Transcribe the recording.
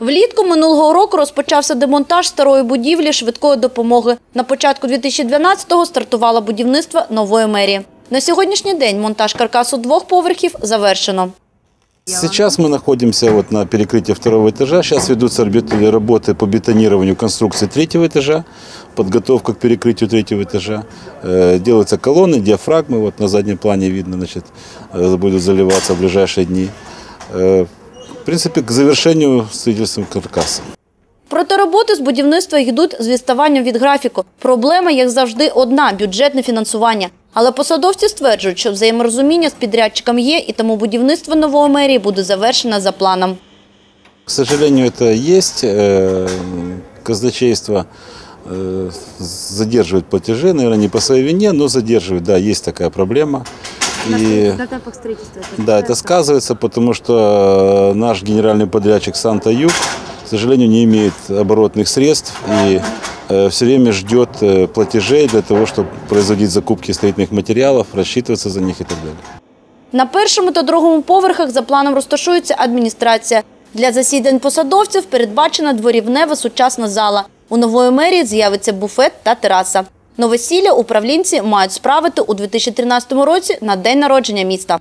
Влітку минулого року розпочався демонтаж старої будівлі швидкої допомоги. На початку 2012-го стартувало будівництво нової мерії. На сьогоднішній день монтаж каркасу двох поверхів завершено. Сейчас мы находимся вот на перекрытии второго этажа. Сейчас ведутся орбит- работы по бетонированию конструкции третьего этажа, подготовка к перекрытию третьего этажа. Э, Делаются колонны, диафрагмы. Вот на заднем плане видно, значит, э, будут заливаться в ближайшие дни. Э, В принципе, к завершению строительства каркаса. Проте роботи з будівництва йдуть з відставанням від графіку. Проблема, як завжди, одна – бюджетне фінансування. Але посадовці стверджують, що взаєморозуміння з підрядчиком є, і тому будівництво нової мерії буде завершено за планом. К сожалению, это есть. Э, Казначейство э, задерживает платежи, наверное, не по своей вине, но задерживает. Да, есть такая проблема. И... На темпах строительства. Да, это сказывается, потому что э, наш генеральный подрядчик Санта-Юг, к сожалению, не имеет оборотных средств и все время ждет э, платежей для того, чтобы производить закупки строительных материалов, рассчитываться за них и так далее. На першому та другому поверхах за планом розташується адміністрація. Для засідань посадовців передбачена дворівнева сучасна зала. У нової мерії з'явиться буфет та тераса. Новосілля управлінці мають справити у 2013 році на день народження міста.